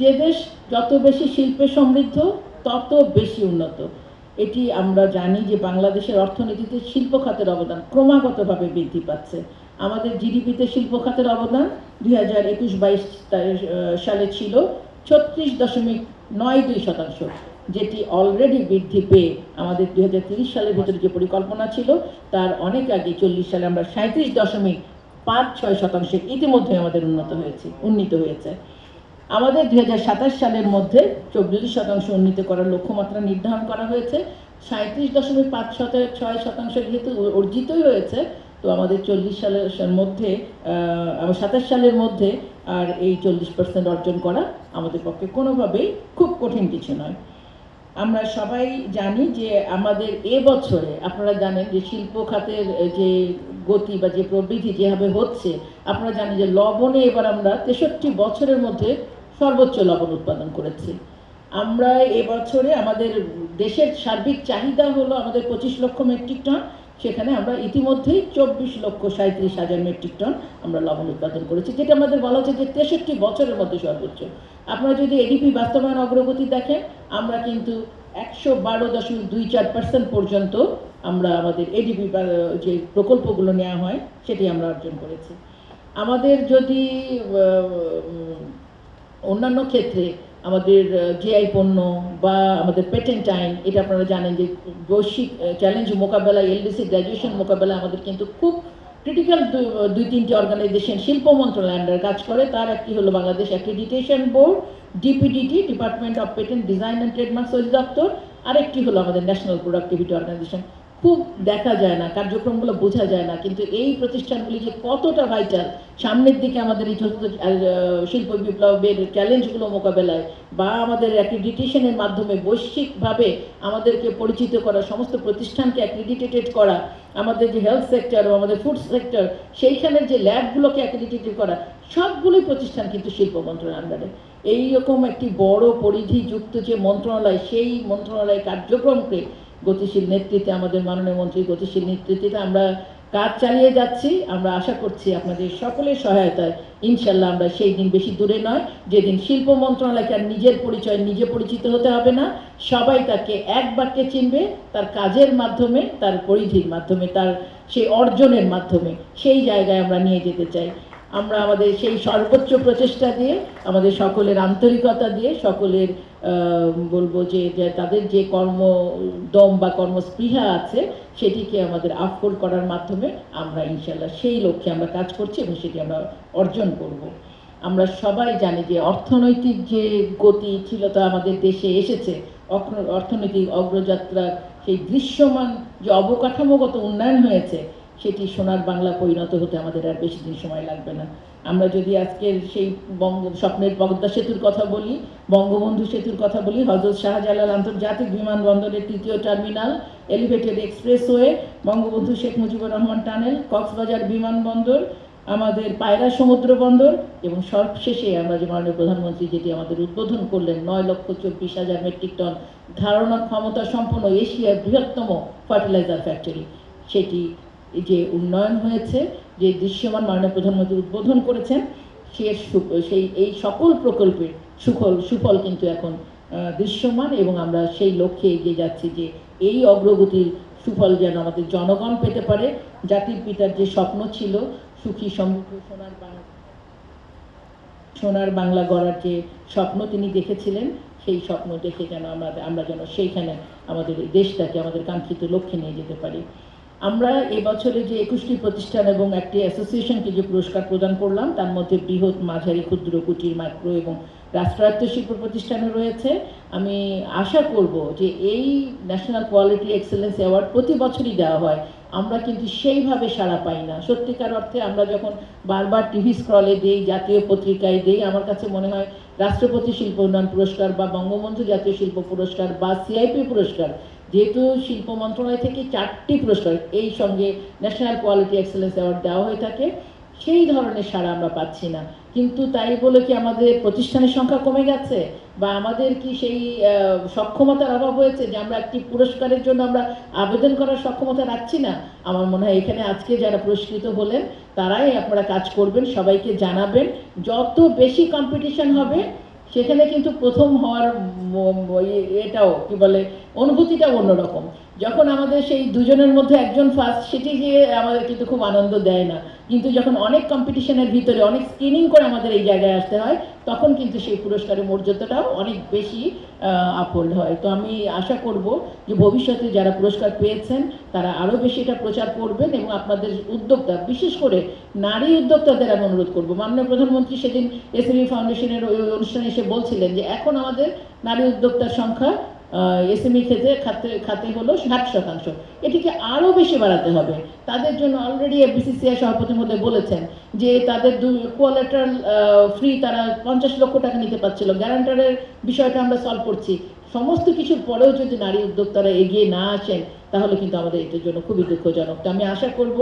যে দেশ যত বেশি শিল্পে সমৃদ্ধ, তত বেশি উন্নত। এটি আমরা জানি যে বাংলাদেশের অর্থনীতিতে শিল্প খাতের অবদান ক্রমাগতভাবে বৃদ্ধি পাচ্ছে। আমাদের জিডিপিতে শিল্প খাতের অবদান দুই হাজার একুশ বাইশ সালে ছিল ছত্রিশ দশমিক নয় দুই শতাংশ, যেটি অলরেডি বৃদ্ধি পেয়ে আমাদের দুই হাজার তিরিশ সালের ভিতরে যে পরিকল্পনা ছিল, তার অনেক আগে চল্লিশ সালে আমরা সাঁত্রিশ দশমিক পাঁচ ছয় শতাংশে ইতিমধ্যে আমাদের উন্নত হয়েছে, উন্নীত হয়েছে। আমাদের দু হাজার সাতাশ সালের মধ্যে চব্বিশ শতাংশ উন্নীত করার লক্ষ্যমাত্রা নির্ধারণ করা হয়েছে। সাঁত্রিশ দশমিক পাঁচ শত ছয় শতাংশ যেহেতু অর্জিতই হয়েছে তো আমাদের চল্লিশ সালের মধ্যে সাতাশ সালের মধ্যে আর এই চল্লিশ পার্সেন্ট অর্জন করা আমাদের পক্ষে কোনোভাবেই খুব কঠিন কিছু নয়। আমরা সবাই জানি যে আমাদের এ বছরে আপনারা জানেন যে শিল্প খাতের যে গতি বা যে প্রবৃদ্ধি যেভাবে হচ্ছে, আপনারা জানেন যে লবণে এবার আমরা তেষট্টি বছরের মধ্যে সর্বোচ্চ লবণ উৎপাদন করেছি। আমরা এবছরে আমাদের দেশের সার্বিক চাহিদা হলো আমাদের পঁচিশ লক্ষ মেট্রিক টন, সেখানে আমরা ইতিমধ্যেই চব্বিশ লক্ষ সাঁত্রিশ হাজার মেট্রিক টন আমরা লবণ উৎপাদন করেছি, যেটা আমাদের বলা হচ্ছে যে তেষট্টি বছরের মধ্যে সর্বোচ্চ। আপনারা যদি এডিপি বাস্তবায়ন অগ্রগতি দেখেন, আমরা কিন্তু একশো বারো দশমিক দুই চার পার্সেন্ট পর্যন্ত আমরা আমাদের এডিপি যে প্রকল্পগুলো নেওয়া হয়, সেটি আমরা অর্জন করেছি। আমাদের যদি অন্যান্য ক্ষেত্রে আমাদের জিআই পণ্য বা আমাদের পেটেন্ট আইন, এটা আপনারা জানেন যে বৈশ্বিক চ্যালেঞ্জ মোকাবেলা এলডিসি গ্র্যাজুয়েশন মোকাবেলা আমাদের কিন্তু খুব ক্রিটিক্যাল দুই, তিনটি অর্গানাইজেশন শিল্প মন্ত্রণালয় আন্ডার কাজ করে। তার একটি হলো Bangladesh accreditation board DPDT department of patent design and trademarks অধিদপ্তর আরেকটি হলো আমাদের ন্যাশনাল প্রোডাক্টিভিটি অর্গানাইজেশন খুব দেখা যায় না, কার্যক্রমগুলো বোঝা যায় না, কিন্তু এই প্রতিষ্ঠানগুলি যে কতটা ভাইটাল সামনের দিকে আমাদের এই চতুর্থ শিল্প বিপ্লবের চ্যালেঞ্জগুলো মোকাবেলায় বা আমাদের অ্যাক্রিডিটেশনের মাধ্যমে বৈশ্বিকভাবে আমাদেরকে পরিচিত করা, সমস্ত প্রতিষ্ঠানকে অ্যাক্রিডিটেটেড করা, আমাদের যে হেলথ সেক্টর আমাদের ফুড সেক্টর সেইখানের যে ল্যাবগুলোকে অ্যাক্রিডিটেটেড করা সবগুলোই প্রতিষ্ঠান কিন্তু শিল্প মন্ত্রণালয়ের আন্ডারে। এইরকম একটি বড় পরিধিযুক্ত যে মন্ত্রণালয়, সেই মন্ত্রণালয় কার্যক্রমকে গতিশীল নেতৃত্বে, আমাদের মাননীয় মন্ত্রী গতিশীল নেতৃত্বে আমরা কাজ চালিয়ে যাচ্ছি। আমরা আশা করছি আপনাদের সকলের সহায়তায় ইনশাল্লাহ আমরা সেই দিন বেশি দূরে নয়, যেদিন শিল্প মন্ত্রণালয়কে আর নিজের পরিচয় নিজে পরিচিত হতে হবে না। সবাই তাকে এক বাক্যে চিনবে, তার কাজের মাধ্যমে, তার পরিধির মাধ্যমে, তার সেই অর্জনের মাধ্যমে, সেই জায়গায় আমরা নিয়ে যেতে চাই। আমরা আমাদের সেই সর্বোচ্চ প্রচেষ্টা দিয়ে, আমাদের সকলের আন্তরিকতা দিয়ে, সকলের বলব যে তাদের যে কর্ম দম বা কর্মস্পৃহা আছে, সেটিকে আমাদের আফোল্ড করার মাধ্যমে আমরা ইনশাল্লাহ সেই লক্ষ্যে আমরা কাজ করছি এবং সেটি আমরা অর্জন করব। আমরা সবাই জানি যে অর্থনৈতিক যে গতি ছিল তা আমাদের দেশে এসেছে অর্থনৈতিক অগ্রযাত্রা সেই দৃশ্যমান যে অবকাঠামোগত উন্নয়ন হয়েছে সেটি সোনার বাংলা পরিণত হতে আমাদের আর বেশি দিন সময় লাগবে না। আমরা যদি আজকের সেই বঙ্গ, স্বপ্নের পদ্মা সেতুর কথা বলি, বঙ্গবন্ধু সেতুর কথা বলি, হজরত শাহজালাল আন্তর্জাতিক বিমানবন্দরের তৃতীয় terminal, elevated expressway, Bangabandhu Sheikh Mujibur Rahman tunnel, Cox's Bazar বিমানবন্দর, আমাদের পায়রা সমুদ্র বন্দর এবং সবশেষে আমরা যে মাননীয় প্রধানমন্ত্রী যেটি আমাদের উদ্বোধন করলেন, নয় লক্ষ চব্বিশ হাজার মেট্রিক টন ধারণা ক্ষমতা সম্পন্ন এশিয়ার বৃহত্তম ফার্টিলাইজার ফ্যাক্টরি, সেটি যে উন্নয়ন হয়েছে, যে দৃশ্যমান মাননীয় প্রধানমন্ত্রী উদ্বোধন করেছেন, সে সেই, এই সকল প্রকল্পের সুফল সুফল কিন্তু এখন দৃশ্যমান এবং আমরা সেই লক্ষ্যে এগিয়ে যাচ্ছি যে এই অগ্রগতির সুফল যেন আমাদের জনগণ পেতে পারে, জাতির পিতার যে স্বপ্ন ছিল, সুখী সমৃদ্ধ সোনার বাংলা সোনার বাংলা গড়ার যে স্বপ্ন তিনি দেখেছিলেন, সেই স্বপ্ন দেখে যেন আমরা আমরা যেন সেইখানে আমাদের দেশটাকে, আমাদের কাঙ্ক্ষিত লক্ষ্যে নিয়ে যেতে পারি। আমরা এবছরে যে একুশটি প্রতিষ্ঠান এবং একটি অ্যাসোসিয়েশনকে যে পুরস্কার প্রদান করলাম, তার মধ্যে বৃহৎ মাঝারি ক্ষুদ্র কুটির, মাইক্রো এবং রাষ্ট্রায়ত্ত শিল্প প্রতিষ্ঠানও রয়েছে। আমি আশা করব যে এই ন্যাশনাল কোয়ালিটি এক্সেলেন্স অ্যাওয়ার্ড প্রতি বছরই দেওয়া হয়। আমরা কিন্তু সেইভাবে সাড়া পাই না। সত্যিকার অর্থে আমরা যখন বারবার টিভি স্ক্রলে দিই, জাতীয় পত্রিকায় দিই, আমার কাছে মনে হয় রাষ্ট্রপতি শিল্প উন্নয়ন পুরস্কার বা বঙ্গবন্ধু জাতীয় শিল্প পুরস্কার বা সিআইপি পুরস্কার যেহেতু শিল্প মন্ত্রণালয় থেকে চারটি পুরস্কার এই সঙ্গে ন্যাশনাল কোয়ালিটি এক্সেলেন্স অ্যাওয়ার্ড দেওয়া হয়ে থাকে, সেই ধরনের সাড়া আমরা পাচ্ছি না। কিন্তু তাই বলে কি আমাদের প্রতিষ্ঠানের সংখ্যা কমে গেছে? বা আমাদের কি সেই সক্ষমতার অভাব হয়েছে যে আমরা একটি পুরস্কারের জন্য আমরা আবেদন করার সক্ষমতা রাখছি না? আমার মনে হয় এখানে আজকে যারা পুরস্কৃত হলেন, তারাই আপনারা কাজ করবেন, সবাইকে জানাবেন। যত বেশি কম্পিটিশন হবে সেখানে কিন্তু প্রথম হওয়ার ম- এটাও কি বলে অনুভূতিটাও অন্যরকম। যখন আমাদের সেই দুজনের মধ্যে একজন ফার্স্ট সেটি যে আমাদের কিন্তু খুব আনন্দ দেয় না। কিন্তু যখন অনেক কম্পিটিশনের ভিতরে অনেক স্ক্রিনিং করে আমাদের এই জায়গায় আসতে হয়, তখন কিন্তু সেই পুরস্কারের মর্যাদাটাও অনেক বেশি আপহোল্ড হয়। তো আমি আশা করব যে ভবিষ্যতে যারা পুরস্কার পেয়েছেন, তারা আরও বেশি এটা প্রচার করবেন এবং আপনাদের উদ্যোক্তা, বিশেষ করে নারী উদ্যোক্তাদের আমি অনুরোধ করব। মাননীয় প্রধানমন্ত্রী সেদিন এসএমই ফাউন্ডেশনের ওই অনুষ্ঠানে এসে বলছিলেন যে, এখন আমাদের নারী উদ্যোক্তার সংখ্যা এসএমই ক্ষেত্রে খাতে খাতে হলো ষাট শতাংশ। এটিকে আরও বেশি বাড়াতে হবে। তাদের জন্য অলরেডি বিসিসিআই সভাপতি মধ্যে বলেছেন যে তাদের দু কোয়ালেটারাল ফ্রি তারা পঞ্চাশ লক্ষ টাকা নিতে পারছিল। গ্যারান্টারের বিষয়টা আমরা সলভ করছি। সমস্ত কিছুর পরেও যদি নারী উদ্যোক্তারা এগিয়ে না আসেন তাহলে কিন্তু আমাদের এটার জন্য খুবই দুঃখজনক। আমি আশা করব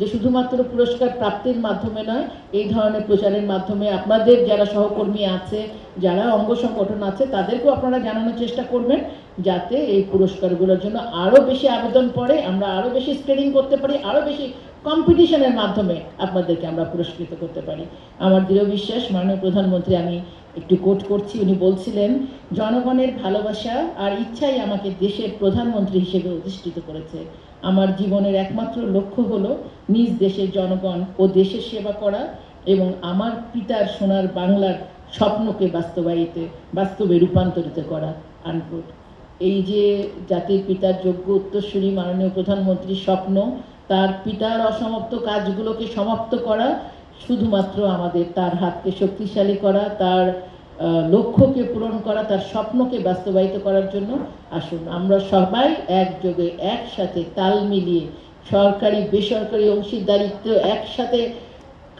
যে শুধুমাত্র পুরস্কার প্রাপ্তির মাধ্যমে নয়, এই ধরনের প্রচারের মাধ্যমে আপনাদের যারা সহকর্মী আছে, যারা অঙ্গ সংগঠন আছে, তাদেরকেও আপনারা জানানোর চেষ্টা করবেন যাতে এই পুরস্কারগুলোর জন্য আরও বেশি আবেদন পড়ে, আমরা আরও বেশি স্ক্রিনিং করতে পারি আরও বেশি কম্পিটিশনের মাধ্যমে আপনাদেরকে আমরা পুরস্কৃত করতে পারি। আমার দৃঢ় বিশ্বাস, মাননীয় প্রধানমন্ত্রী, আমি একটু কোট করছি। উনি বলছিলেন, জনগণের ভালোবাসা আর ইচ্ছাই আমাকে দেশের প্রধানমন্ত্রী হিসেবে অধিষ্ঠিত করেছে। আমার জীবনের একমাত্র লক্ষ্য হলো নিজ দেশের জনগণ ও দেশের সেবা করা এবং আমার পিতার সোনার বাংলার স্বপ্নকে বাস্তবায়িত, বাস্তবে রূপান্তরিত করা। আনকোট এই যে জাতির পিতার যোগ্য উত্তরসূরি মাননীয় প্রধানমন্ত্রীর স্বপ্ন, তার পিতার অসমাপ্ত কাজগুলোকে সমাপ্ত করা শুধুমাত্র আমাদের তার হাতকে শক্তিশালী করা, তার লক্ষ্যকে পূরণ করা, তার স্বপ্নকে বাস্তবায়িত করার জন্য আসুন। আমরা সবাই একযোগে একসাথে তাল মিলিয়ে সরকারি, বেসরকারি অংশীদারিত্ব একসাথে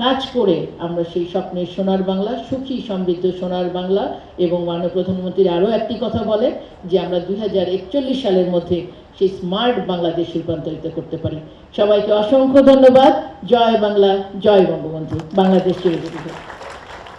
কাজ করে আমরা সেই স্বপ্নের সোনার বাংলা, সুখী সমৃদ্ধ সোনার বাংলা এবং মাননীয় প্রধানমন্ত্রী আরও একটি কথা বলে যে আমরা দু হাজার একচল্লিশ সালের মধ্যে সেই স্মার্ট বাংলাদেশ রূপান্তরিত করতে পারি। সবাইকে অসংখ্য ধন্যবাদ। জয় বাংলা, জয় বঙ্গবন্ধু। বাংলাদেশ চলে হোক।